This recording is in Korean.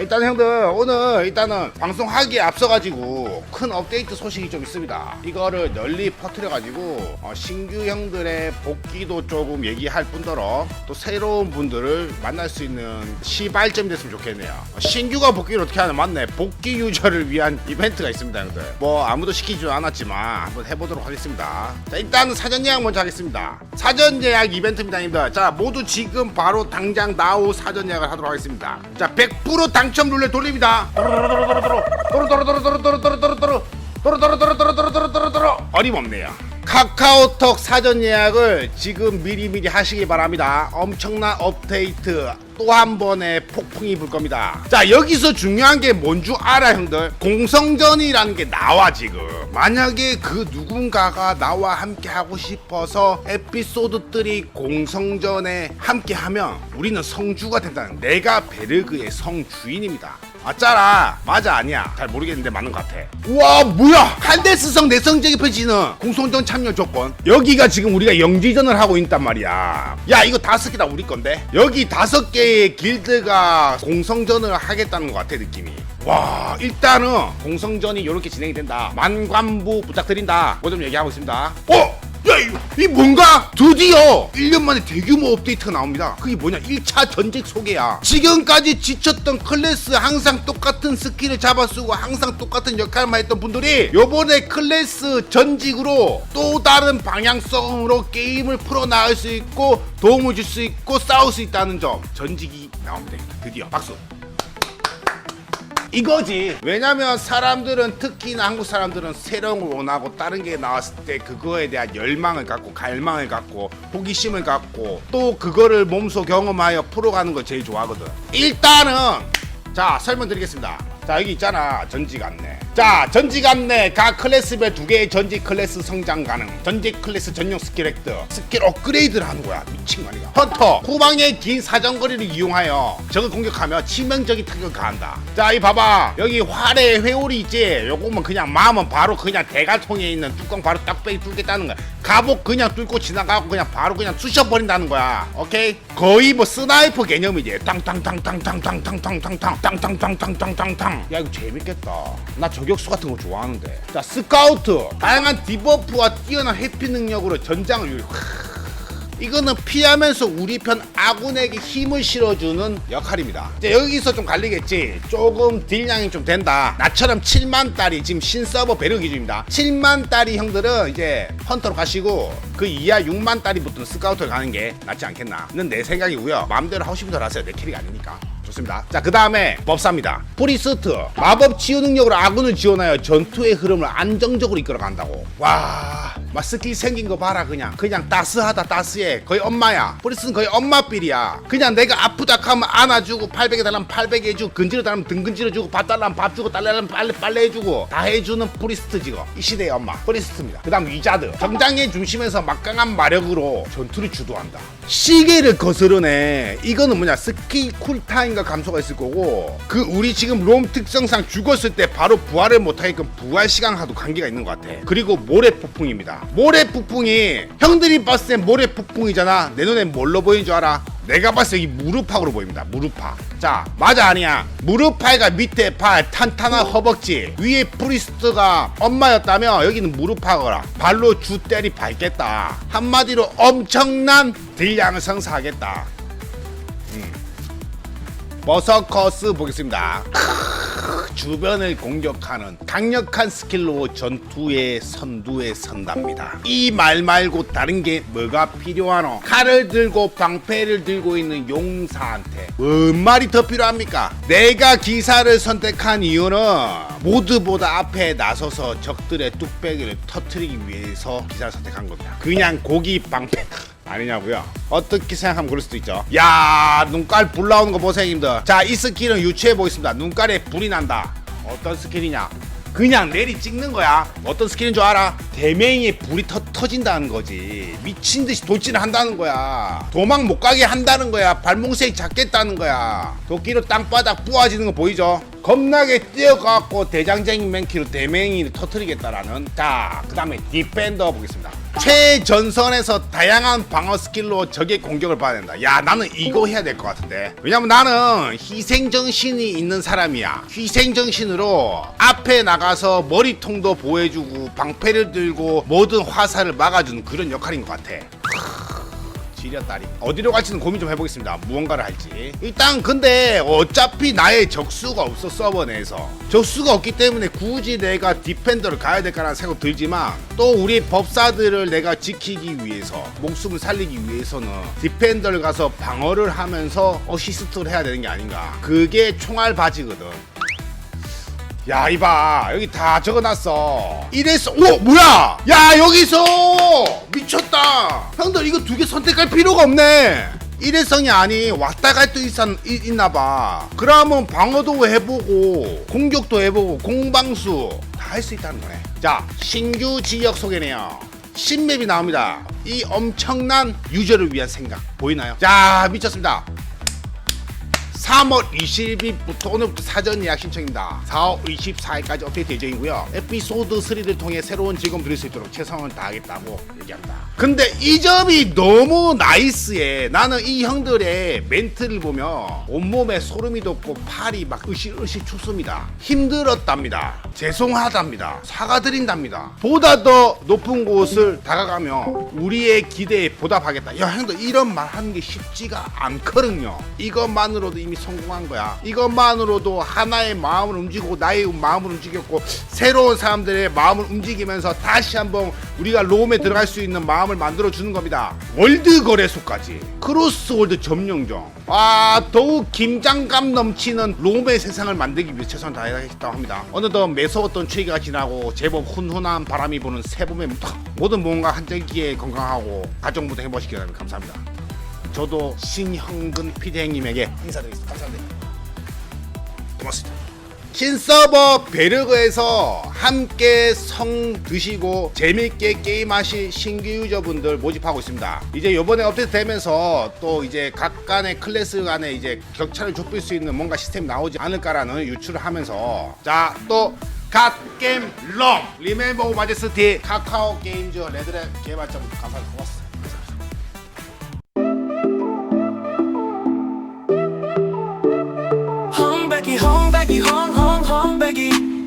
일단 형들 오늘 일단은 방송하기에 앞서가지고 큰 업데이트 소식이 좀 있습니다. 이거를 널리 퍼뜨려가지고 어, 신규 형들의 복귀도 조금 얘기할 뿐더러 또 새로운 분들을 만날 수 있는 시발점이 됐으면 좋겠네요. 어, 신규가 복귀를 어떻게 하나 맞네. 복귀 유저를 위한 이벤트가 있습니다, 형들. 뭐 아무도 시키지 않았지만 한번 해보도록 하겠습니다. 자, 일단 사전 예약 먼저 하겠습니다. 사전 예약 이벤트입니다. 자, 모두 지금 바로 당장 나우 사전 예약을 하도록 하겠습니다. 자, 100% 당첨 룰렛 돌립니다. 도로도로도로도로 도로도로도로도로도로도로도로 도로도로도로도로도로도로도로 어림없네요. 카카오톡 사전 예약을 지금 미리미리 하시기 바랍니다. 엄청난 업데이트 또 한 번의 폭풍이 불 겁니다. 자, 여기서 중요한 게 뭔 줄 알아, 형들? 공성전이라는 게 나와, 지금. 만약에 그 누군가가 나와 함께 하고 싶어서 에피소드들이 공성전에 함께 하면 우리는 성주가 된다는 내가 베르그의 성주인입니다. 맞잖아. 맞아 아니야. 잘 모르겠는데 맞는 것 같아. 우와 뭐야? 칼데스성 내성적인 표지는 공성전 참여 조건. 여기가 지금 우리가 영지전을 하고 있단 말이야. 야 이거 다섯 개 다 우리 건데? 여기 다섯 개의 길드가 공성전을 하겠다는 것 같아 느낌이. 와 일단은 공성전이 이렇게 진행이 된다. 만관부 부탁드린다. 뭐좀 얘기하고 있습니다. 어? 이 뭔가 드디어 1년 만에 대규모 업데이트가 나옵니다. 그게 뭐냐? 1차 전직 소개야. 지금까지 지쳤던 클래스 항상 똑같은 스킬을 잡아 쓰고 항상 똑같은 역할만 했던 분들이 요번에 클래스 전직으로 또 다른 방향성으로 게임을 풀어나갈 수 있고 도움을 줄 수 있고 싸울 수 있다는 점. 전직이 나옵니다. 드디어. 박수. 이거지. 왜냐면 사람들은 특히나 한국 사람들은 새로운 걸 원하고 다른 게 나왔을 때 그거에 대한 열망을 갖고 갈망을 갖고 호기심을 갖고 또 그거를 몸소 경험하여 풀어가는 걸 제일 좋아하거든. 일단은 자 설명드리겠습니다. 자 여기 있잖아 전직 안내. 자 전직 안내 각 클래스별 두 개의 전직 클래스 성장 가능. 전직 클래스 전용 스킬 획득. 스킬 업그레이드를 하는 거야. 미친 거 아니야. 헌터 후방의 긴 사정거리를 이용하여 적을 공격하며 치명적인 타격을 가한다. 자 이 봐봐 여기 활의 회오리 있지. 요거면 그냥 마음은 바로 그냥 대가통에 있는 뚜껑 바로 딱배기 뚫겠다는 거야. 갑옷 그냥 뚫고 지나가고 그냥 바로 그냥 쑤셔버린다는 거야. 오케이? 거의 뭐 스나이퍼 개념이지. 땅땅땅땅땅땅땅땅땅땅땅땅땅땅땅땅. 야 이거 재밌겠다. 나 저 격수 같은 거 좋아하는데. 자 스카우트. 다양한 디버프와 뛰어난 회피 능력으로 전장을 유. 이거는 피하면서 우리 편 아군에게 힘을 실어주는 역할입니다. 이제 여기서 좀 갈리겠지. 조금 딜량이 좀 된다. 나처럼 7만 달이 지금 신서버 배려 기준입니다. 7만 달이 형들은 이제 헌터로 가시고 그 이하 6만 달이 붙는 스카우터를 가는 게 낫지 않겠나.는 내 생각이고요. 마음대로 하고 싶은 대로 하세요. 내 캐릭 아니니까. 좋습니다. 자, 그 다음에 법사입니다. 프리스트. 마법 치유 능력으로 아군을 지원하여 전투의 흐름을 안정적으로 이끌어 간다고. 와, 막 스킬 생긴 거 봐라, 그냥. 그냥 따스하다, 따스해. 거의 엄마야. 프리스트는 거의 엄마삘이야. 그냥 내가 아프다 하면 안아주고, 800에 달라면 800 해주고, 근지러 달라면 등 근지러 주고, 밥 달라면 밥 주고, 달라면 빨래, 빨래 해주고, 다 해주는 프리스트 지금. 이 시대의 엄마. 프리스트입니다. 그 다음 위자드. 정장의 중심에서 막강한 마력으로 전투를 주도한다. 시계를 거스르네. 이거는 뭐냐, 스킬 쿨타임과 감소가 있을 거고, 그 우리 지금 롬 특성상 죽었을 때 바로 부활을 못하게끔 부활 시간하고도 관계가 있는 것 같아. 그리고 모래 폭풍입니다. 모래 폭풍이 형들이 봤을 땐 모래 폭풍이잖아. 내 눈에 뭘로 보이는 줄 알아? 내가 봤을 때 이 무릎팍으로 보입니다. 무릎팍. 자, 맞아 아니야. 무릎팍가 밑에 팔 탄탄한 허벅지, 위에 프리스트가 엄마였다면 여기는 무릎팍이라 발로 주 때리 밟겠다. 한마디로 엄청난 딜량을 성사하겠다. 음. 버서커스 보겠습니다. 주변을 공격하는 강력한 스킬로 전투의 선두에 선답니다. 이 말 말고 다른 게 뭐가 필요하노? 칼을 들고 방패를 들고 있는 용사한테 뭔 말이 더 필요합니까? 내가 기사를 선택한 이유는 모두보다 앞에 나서서 적들의 뚝배기를 터트리기 위해서 기사를 선택한 겁니다. 그냥 고기 방패 아니냐고요? 어떻게 생각하면 그럴 수도 있죠. 야 눈깔 불 나오는 거 보세요, 형님들. 자, 이 스킬은 유추해 보겠습니다. 눈깔에 불이 난다. 어떤 스킬이냐? 그냥 내리 찍는 거야. 어떤 스킬인 줄 알아? 대맹이에 불이 터, 터진다는 거지. 미친 듯이 돌진을 한다는 거야. 도망 못 가게 한다는 거야. 발목색 잡겠다는 거야. 도끼로 땅바닥 부아지는 거 보이죠? 겁나게 뛰어가고 대장쟁이 맨키로 대맹이를 터트리겠다라는. 자, 그 다음에 디펜더 보겠습니다. 최전선에서 다양한 방어 스킬로 적의 공격을 받아야 된다. 야, 나는 이거 해야 될 것 같은데. 왜냐면 나는 희생정신이 있는 사람이야. 희생정신으로 앞에 나가서 머리통도 보호해주고 방패를 들고 모든 화살을 막아주는 그런 역할인 것 같아. 지렸다리 어디로 갈지는 고민 좀 해보겠습니다. 무언가를 할지. 일단 근데 어차피 나의 적수가 없어 서버 내에서. 적수가 없기 때문에 굳이 내가 디펜더를 가야 될까라는 생각 들지만 또 우리 법사들을 내가 지키기 위해서 목숨을 살리기 위해서는 디펜더를 가서 방어를 하면서 어시스트를 해야 되는 게 아닌가. 그게 총알 바지거든 야 이봐. 여기 다 적어놨어. 이래서 오 뭐야? 야 여기서! 미쳤다. 형들 이거 두 개 선택할 필요가 없네. 일회성이 아니 왔다 갈때 있나봐. 그러면 방어도 해보고 공격도 해보고 공방수 다 할 수 있다는 거네. 자 신규 지역 소개네요. 신맵이 나옵니다. 이 엄청난 유저를 위한 생각. 보이나요? 자 미쳤습니다 3월 20일부터 오늘부터 사전 예약 신청입니다. 4월 24일까지 업데이트 예정이고요. 에피소드 3를 통해 새로운 즐거움 드릴 수 있도록 최선을 다하겠다고 얘기합니다. 근데 이 점이 너무 나이스해. 나는 이 형들의 멘트를 보면 온몸에 소름이 돋고 팔이 막 으실으실 춥습니다. 힘들었답니다. 죄송하답니다. 사과드린답니다. 보다 더 높은 곳을 다가가며 우리의 기대에 보답하겠다. 야 형들 이런 말 하는 게 쉽지가 않거든요. 이것만으로도 이미 성공한 거야. 이것만으로도 하나의 마음을 움직이고 나의 마음을 움직였고 새로운 사람들의 마음을 움직이면서 다시 한번 우리가 롬에 들어갈 수 있는 마음을 만들어 주는 겁니다. 월드 거래소까지 크로스월드 점령정. 아 더욱 긴장감 넘치는 롬의 세상을 만들기 위해 최선을 다하겠다고 합니다. 어느덧 매서웠던 추위가 지나고 제법 훈훈한 바람이 부는 새봄의 모든 무언가 한절기에 건강하고 가정부터 행복하시기 바랍니다. 감사합니다. 저도 신형근 피디님에게 인사드리겠습니다. 감사합니다. 고맙습니다. 신서버 베르그에서 함께 성 드시고 재밌게 게임하실 신규 유저분들 모집하고 있습니다. 이제 요번에 업데이트 되면서 또 이제 각 간의 클래스 간에 이제 격차를 좁힐 수 있는 뭔가 시스템이 나오지 않을까라는 유출을 하면서 자또 갓게임 럼 리멤버 마제스티 카카오 게임즈 레드랩 개발자 감사합니다. 고맙습니다. Be hong, hong, hong, Peggy